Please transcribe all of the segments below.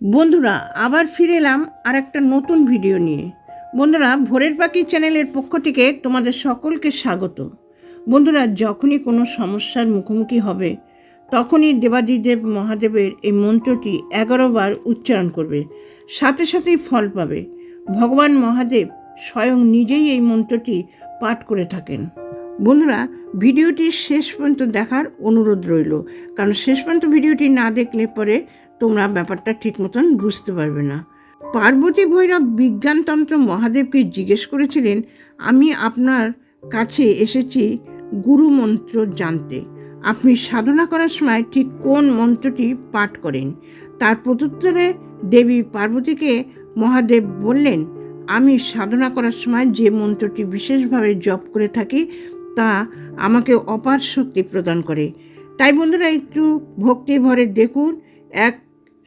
বন্ধুরা, আবার ফিরে এলাম আর একটা নতুন ভিডিও নিয়ে। বন্ধুরা, ভোরের পাখি চ্যানেলের পক্ষ থেকে তোমাদের সকলকে স্বাগত। বন্ধুরা, যখনই কোনো সমস্যার মুখোমুখি হবে, তখনই দেবাদিদেব মহাদেবের এই মন্ত্রটি এগারো বার উচ্চারণ করবে। সাথে সাথেই ফল পাবে। ভগবান মহাদেব স্বয়ং নিজেই এই মন্ত্রটি পাঠ করে থাকেন। বন্ধুরা ভিডিওটি শেষ পর্যন্ত দেখার অনুরোধ রইল। কারণ শেষ পর্যন্ত ভিডিওটি না দেখলে পরে তোমরা ব্যাপারটা ঠিক মতন বুঝতে পারবে না। পার্বতী ভৈরব বিজ্ঞানতন্ত্র মহাদেবকে জিজ্ঞেস করেছিলেন, আমি আপনার কাছে এসেছি গুরু মন্ত্র জানতে। আপনি সাধনা করার সময় ঠিক কোন মন্ত্রটি পাঠ করেন? তার প্রত্যুত্তরে দেবী পার্বতীকে মহাদেব বললেন, আমি সাধনা করার সময় যে মন্ত্রটি বিশেষভাবে জপ করে থাকি, তা আমাকে অপার শক্তি প্রদান করে। তাই বন্ধুরা, একটু ভক্তি ভরে দেখুন, এক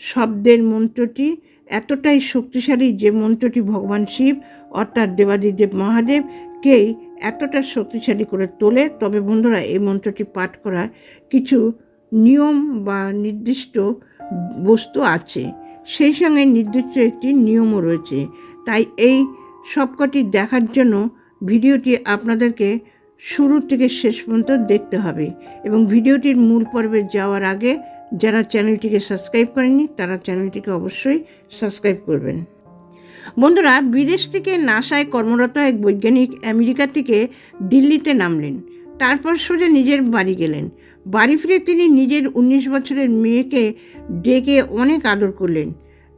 শব্দের মন্ত্রটি এতটাই শক্তিশালী যে মন্ত্রটি ভগবান শিব অর্থাৎ দেবাদিদেব মহাদেবকেই এতটা শক্তিশালী করে তোলে। তবে বন্ধুরা, এই মন্ত্রটি পাঠ করার কিছু নিয়ম বা নির্দিষ্ট বস্তু আছে। সেই সঙ্গে নির্দিষ্ট একটি নিয়মও রয়েছে। তাই এই সবকটি দেখার জন্য ভিডিওটি আপনাদেরকে শুরু থেকে শেষ পর্যন্ত দেখতে হবে এবং ভিডিওটির মূল পর্বে যাওয়ার আগে যারা চ্যানেলটিকে সাবস্ক্রাইব করেননি, তারা চ্যানেলটিকে অবশ্যই সাবস্ক্রাইব করবেন। বন্ধুরা, বিদেশ থেকে নাসায় কর্মরত এক বৈজ্ঞানিক আমেরিকা থেকে দিল্লিতে নামলেন। তারপর সোজা নিজের বাড়ি গেলেন। বাড়ি ফিরে তিনি নিজের উনিশ বছরের মেয়েকে ডেকে অনেক আদর করলেন।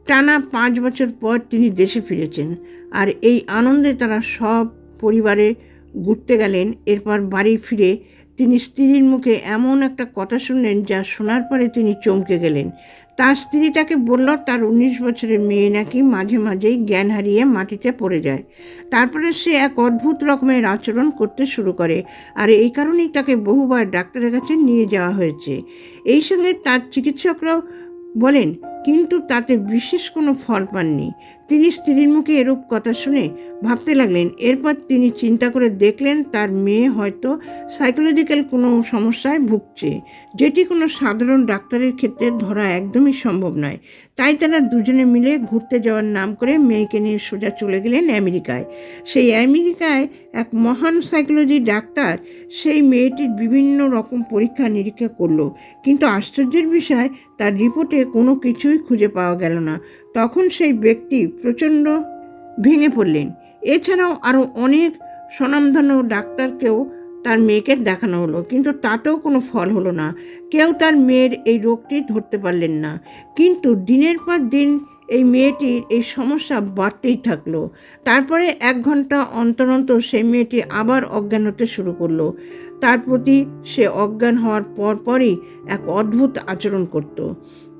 টানা পাঁচ বছর পর তিনি দেশে ফিরেছেন আর এই আনন্দে তারা সব পরিবারে ঘুরতে গেলেন। এরপর বাড়ি ফিরে তিনি স্ত্রীর মুখে এমন একটা কথা শুনলেন যা শোনার পরে তিনি চমকে গেলেন। তার স্ত্রী তাকে বলল, তার উনিশ বছরের মেয়ে নাকি মাঝে মাঝেই জ্ঞান হারিয়ে মাটিতে পড়ে যায়। তারপরে সে এক অদ্ভুত রকমের আচরণ করতে শুরু করে আর এই কারণেই তাকে বহুবার ডাক্তারের কাছে নিয়ে যাওয়া হয়েছে। এই সঙ্গে তার চিকিৎসকরাও বলেন কিন্তু তাতে বিশেষ কোনো ফল পাননি। তিনি স্ত্রীর মুখে এরূপ কথা শুনে ভাবতে লাগলেন, এরপর তিনি চিন্তা করে দেখলেন তার মেয়ে হয়তো সাইকোলজিক্যাল কোনো সমস্যায় ভুগছে। যেটি কোনো সাধারণ ডাক্তারের ক্ষেত্রে ধরা একদমই সম্ভব নয়। তাই তারা দুজনে মিলে ঘুরতে যাওয়ার নাম করে মেয়েকে নিয়ে সোজা চলে গেলেন আমেরিকায়। সেই আমেরিকায় এক মহান সাইকোলজি ডাক্তার সেই মেয়েটির বিভিন্ন রকম পরীক্ষা নিরীক্ষা করল। কিন্তু আশ্চর্যের বিষয়, তার রিপোর্টে কোনো কিছুই খুঁজে পাওয়া গেল না। তখন সেই ব্যক্তি প্রচণ্ড ভেঙে পড়লেন। এছাড়াও আরও অনেক স্বনামধন্য ডাক্তারকেও তার মেয়েকে দেখানো হলো, কিন্তু তাতেও কোনো ফল হলো না। কেউ তার মেয়ের এই রোগটি ধরতে পারলেন না। কিন্তু দিনের পর দিন এই মেয়েটির এই সমস্যা বাড়তেই থাকল। তারপরে এক ঘণ্টা অন্তর অন্তর সেই মেয়েটি আবার অজ্ঞান হতে শুরু করল। তার প্রতি সে অজ্ঞান হওয়ার পর পরই এক অদ্ভুত আচরণ করত।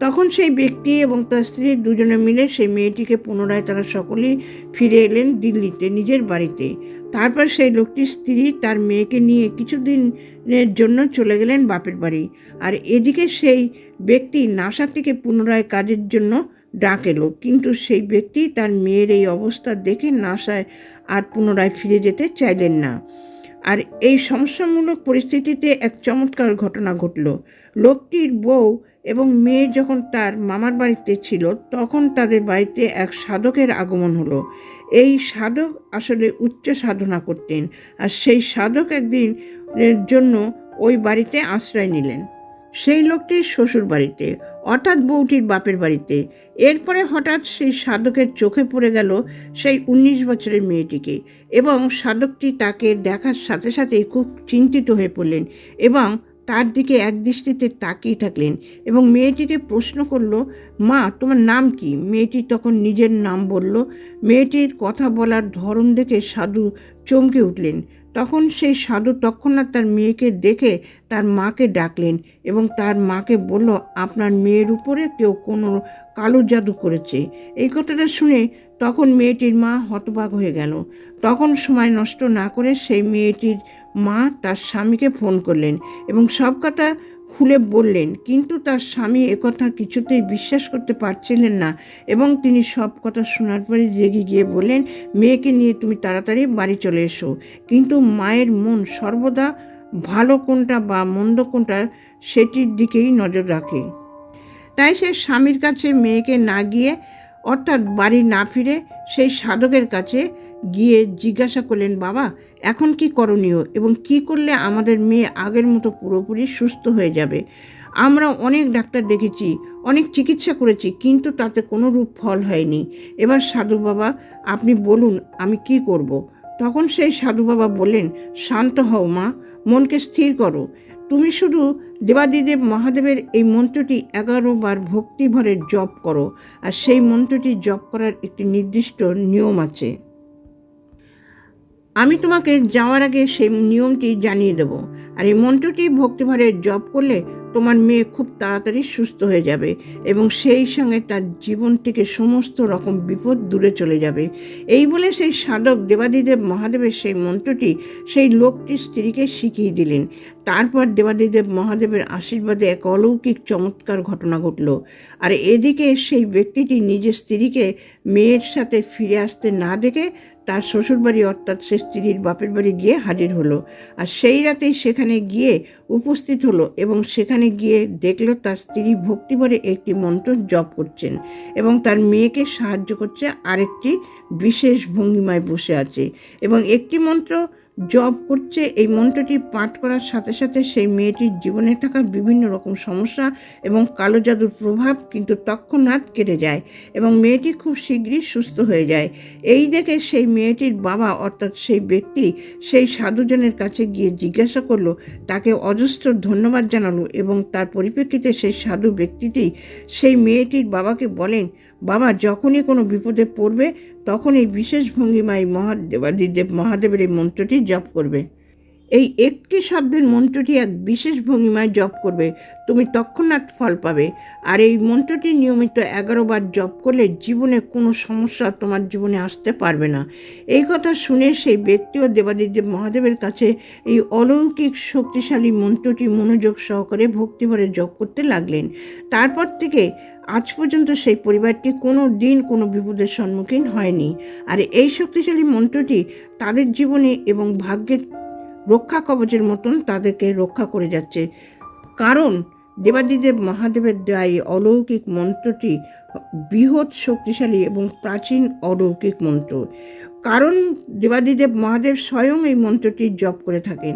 তখন সেই ব্যক্তি এবং তার স্ত্রী দুজনে মিলে সেই মেয়েটিকে পুনরায় তারা সকলেই ফিরে এলেন দিল্লিতে, নিজের বাড়িতে। তারপর সেই লোকটির স্ত্রী তার মেয়েকে নিয়ে কিছুদিনের জন্য চলে গেলেন বাপের বাড়ি। আর এদিকে সেই ব্যক্তি নাসা থেকে পুনরায় কাজের জন্য ডাক এলো। কিন্তু সেই ব্যক্তি তার মেয়ের এই অবস্থা দেখে নাসায় আর পুনরায় ফিরে যেতে চাইলেন না। আর এই সমস্যামূলক পরিস্থিতিতে এক চমৎকার ঘটনা ঘটল। লোকটির বউ এবং মেয়ে যখন তার মামার বাড়িতে ছিল, তখন তাদের বাড়িতে এক সাধকের আগমন হলো। এই সাধক আসলে উচ্চ সাধনা করতেন আর সেই সাধক একদিন জন্য ওই বাড়িতে আশ্রয় নিলেন। সেই লোকটির শ্বশুর বাড়িতে, অর্থাৎ বউটির বাপের বাড়িতে। এরপরে হঠাৎ সেই সাধকের চোখে পড়ে গেল সেই উনিশ বছরের মেয়েটিকে এবং সাধকটি তাকে দেখার সাথে সাথে খুব চিন্তিত হয়ে পড়লেন এবং তার দিকে একদৃষ্টিতে তাকিয়ে থাকলেন এবং মেয়েটিকে প্রশ্ন করল, মা, তোমার নাম কি? মেয়েটি তখন নিজের নাম বলল। মেয়েটির কথা বলার ধরন দেখে সাধু চমকে উঠলেন। তখন সেই সাধু তৎক্ষণাৎ তার মেয়েকে দেখে তার মাকে ডাকলেন এবং তার মাকে বলল, আপনার মেয়ের উপরে কেউ কোনো কালো জাদু করেছে। এই কথাটা শুনে তখন মেয়েটির মা হতবাক হয়ে গেল। তখন সময় নষ্ট না করে সেই মেয়েটির মা তার স্বামীকে ফোন করলেন এবং সব কথা খুলে বললেন। কিন্তু তার স্বামী একথা কিছুতেই বিশ্বাস করতে পারছিলেন না এবং তিনি সব কথা শোনার পরে জেগে গিয়ে বললেন, মেয়েকে নিয়ে তুমি তাড়াতাড়ি বাড়ি চলে এসো। কিন্তু মায়ের মন সর্বদা ভালো কোনটা বা মন্দ কোনটা সেটির দিকেই নজর রাখে। তাই সে স্বামীর কাছে মেয়েকে না গিয়ে অর্থাৎ বাড়ি না ফিরে সেই সাধকের কাছে গিয়ে জিজ্ঞাসা করলেন, বাবা এখন কি করণীয় এবং কি করলে আমাদের মেয়ে আগের মতো পুরোপুরি সুস্থ হয়ে যাবে? আমরা অনেক ডাক্তার দেখেছি, অনেক চিকিৎসা করেছি, কিন্তু তাতে কোনো রূপ ফল হয়নি। এবার সাধু বাবা, আপনি বলুন, আমি কি করব। তখন সেই সাধু বাবা বললেন, শান্ত হও মা, মনকে স্থির করো। তুমি শুধু দেবাদিদেব মহাদেবের এই মন্ত্রটি এগারো বার ভক্তিভরে জপ করো, আর সেই মন্ত্রটি জপ করার একটি নির্দিষ্ট নিয়ম আছে। আমি তোমাকে যাওয়ার আগে সেই নিয়মটি জানিয়ে দেব। আর এই মন্ত্রটি ভক্তিভরে জপ করলে তোমার মেয়ে খুব তাড়াতাড়ি সুস্থ হয়ে যাবে এবং সেই সঙ্গে তার জীবন থেকে সমস্ত রকম বিপদ দূরে চলে যাবে। এই বলে সেই সাধক দেবাদিদেব মহাদেবের সেই মন্ত্রটি সেই লোকটির স্ত্রীকে শিখিয়ে দিলেন। তারপর দেবাদিদেব মহাদেবের আশীর্বাদে এক অলৌকিক চমৎকার ঘটনা ঘটল। আর এদিকে সেই ব্যক্তিটি নিজের স্ত্রীকে মেয়ের সাথে ফিরে আসতে না দেখে তার শ্বশুরবাড়ি অর্থাৎ সে স্ত্রীর বাপের বাড়ি গিয়ে হাজির হলো। আর সেই রাতেই সেখানে গিয়ে উপস্থিত হলো এবং সেখানে গিয়ে দেখল তার স্ত্রী ভক্তিভরে একটি মন্ত্র জপ করছেন এবং তার মেয়েকে সাহায্য করছে আরেকটি বিশেষ ভঙ্গিমায় বসে আছে। এবং একটি মন্ত্র জপ করছে, এই মন্ত্রটি পাঠ করার সাথে সাথে সেই মেয়েটির জীবনে থাকা বিভিন্ন রকম সমস্যা এবং কালো জাদুর প্রভাব কিন্তু তৎক্ষণাৎ কেটে যায় এবং মেয়েটি খুব শীঘ্রই সুস্থ হয়ে যায়। এই দেখে সেই মেয়েটির বাবা, অর্থাৎ সেই ব্যক্তি, সেই সাধুজনের কাছে গিয়ে জিজ্ঞাসা করল, তাকে অজস্র ধন্যবাদ জানালো এবং তার পরিপ্রেক্ষিতে সেই সাধু ব্যক্তিটি, সেই মেয়েটির বাবাকে বলেন বাবা যখনই কোনো বিপদে পড়বে তখন এই বিশেষ ভঙ্গিমায় মহাদেবাদিদেব মহাদেবের এই মন্ত্রটি জপ করবে। এই একটি শব্দের মন্ত্রটি এক বিশেষ ভঙ্গিমায় জপ করবে। তুমি তৎক্ষণাৎ ফল পাবে। আর এই মন্ত্রটি নিয়মিত এগারো বার জপ করলে জীবনে কোনো সমস্যা তোমার জীবনে আসতে পারবে না। এই কথা শুনে সেই ব্যক্তি ও দেবাদিদেব মহাদেবের কাছে এই অলৌকিক শক্তিশালী মন্ত্রটি মনোযোগ সহকারে ভক্তিভরে জপ করতে লাগলেন। তারপর থেকে আজ পর্যন্ত সেই পরিবারটি কোনো দিন কোনো বিপদের সম্মুখীন হয়নি। আর এই শক্তিশালী মন্ত্রটি তাদের জীবনে এবং ভাগ্যের রক্ষা কবচের মতন তাদেরকে রক্ষা করে যাচ্ছে। কারণ দেবাদিদেব মহাদেবের দেওয়া এই অলৌকিক মন্ত্রটি বৃহৎ শক্তিশালী এবং প্রাচীন অলৌকিক মন্ত্র। কারণ দেবাদিদেব মহাদেব স্বয়ং এই মন্ত্রটি জপ করে থাকেন।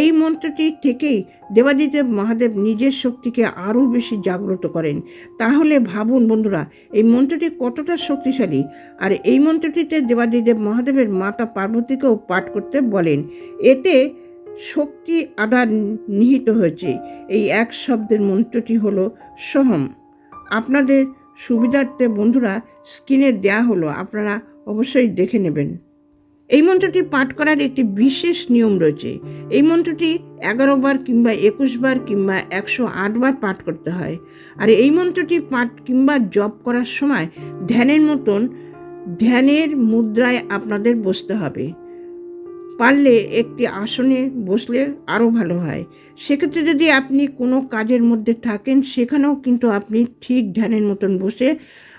এই মন্ত্রটি থেকেই দেবাদিদেব মহাদেব নিজের শক্তিকে আরও বেশি জাগ্রত করেন। তাহলে ভাবুন বন্ধুরা, এই মন্ত্রটি কতটা শক্তিশালী? আর এই মন্ত্রটিতে দেবাদিদেব মহাদেবের মাতা পার্বতীকেও পাঠ করতে বলেন। এতে শক্তি আদার নিহিত হয়েছে। এই এক শব্দের মন্ত্রটি হল সোহম। আপনাদের সুবিধার্থে বন্ধুরা স্ক্রিনে দেয়া হলো, আপনারা অবশ্যই দেখে নেবেন। এই মন্ত্রটি পাঠ করার একটি বিশেষ নিয়ম রয়েছে। এই মন্ত্রটি এগারো বার কিংবা একুশ বার কিংবা একশো বার পাঠ করতে হয়। আর এই মন্ত্রটি পাঠ কিংবা জপ করার সময় ধ্যানের মতন ধ্যানের মুদ্রায় আপনাদের বসতে হবে। পারলে একটি আসনে বসলে আরও ভালো হয়। সেক্ষেত্রে যদি আপনি কোনো কাজের মধ্যে থাকেন, সেখানেও কিন্তু আপনি ঠিক ধ্যানের মতন বসে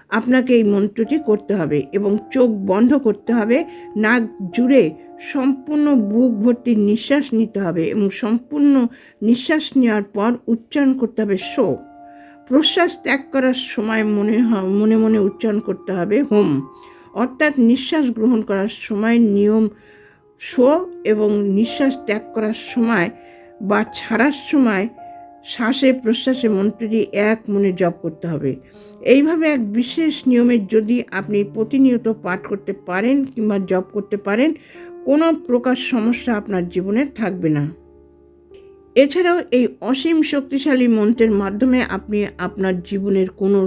আপনাকে এই মন্ত্রটি করতে হবে এবং চোখ বন্ধ করতে হবে, নাক জুড়ে সম্পূর্ণ বুক ভর্তি নিঃশ্বাস নিতে হবে এবং সম্পূর্ণ নিঃশ্বাস নেওয়ার পর উচ্চারণ করতে হবে শো। প্রশ্বাস ত্যাগ করার সময় মনে মনে মনে উচ্চারণ করতে হবে হোম। অর্থাৎ নিঃশ্বাস গ্রহণ করার সময় নিয়ম শো এবং নিঃশ্বাস ত্যাগ করার সময় বা ছাড়ার সময় শ্বাসে, প্রশ্বাসে মন্ত্রটি এক মনে জপ করতে হবে। এইভাবে এক বিশেষ নিয়মের যদি আপনি প্রতিনিয়ত পাঠ করতে পারেন কিংবা জপ করতে পারেন, কোনো প্রকার সমস্যা আপনার জীবনে থাকবে না। এছাড়াও এই অসীম শক্তিশালী মন্ত্রের মাধ্যমে আপনি আপনার জীবনের কোনো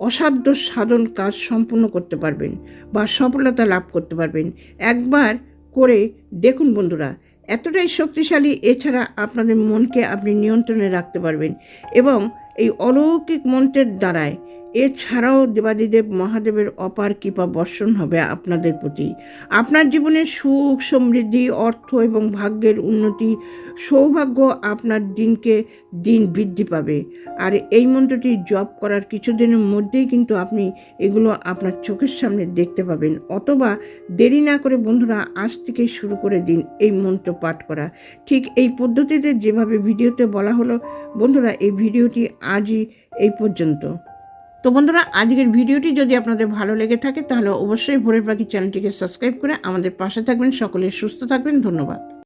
অসাধ্য সাধন কাজ সম্পূর্ণ করতে পারবেন বা সফলতা লাভ করতে পারবেন। একবার করে দেখুন বন্ধুরা, এতটাই শক্তিশালী, এছাড়া আপনাদের মনকে আপনি নিয়ন্ত্রণে রাখতে পারবেন এবং এই অলৌকিক মন্ত্রের দ্বারায় এছাড়াও দেবাদিদেব মহাদেবের অপার কৃপা বর্ষণ হবে আপনাদের প্রতি। আপনার জীবনে সুখ, সমৃদ্ধি, অর্থ এবং ভাগ্যের উন্নতি, সৌভাগ্য আপনার দিনকে দিন বৃদ্ধি পাবে। আর এই মন্ত্রটি জপ করার কিছুদিনের মধ্যেই কিন্তু আপনি এগুলো আপনার চোখের সামনে দেখতে পাবেন। অথবা দেরি না করে বন্ধুরা আজ থেকে শুরু করে দিন এই মন্ত্র পাঠ করা। ঠিক এই পদ্ধতিতে যেভাবে ভিডিওতে বলা হলো, বন্ধুরা এই ভিডিওটি আজই এই পর্যন্ত। তো বন্ধুরা, আজকের ভিডিওটি যদি আপনাদের ভালো লেগে থাকে, তাহলে অবশ্যই ভোরের পাখি চ্যানেলটিকে সাবস্ক্রাইব করে আমাদের পাশে থাকবেন। সকলে সুস্থ থাকবেন। ধন্যবাদ।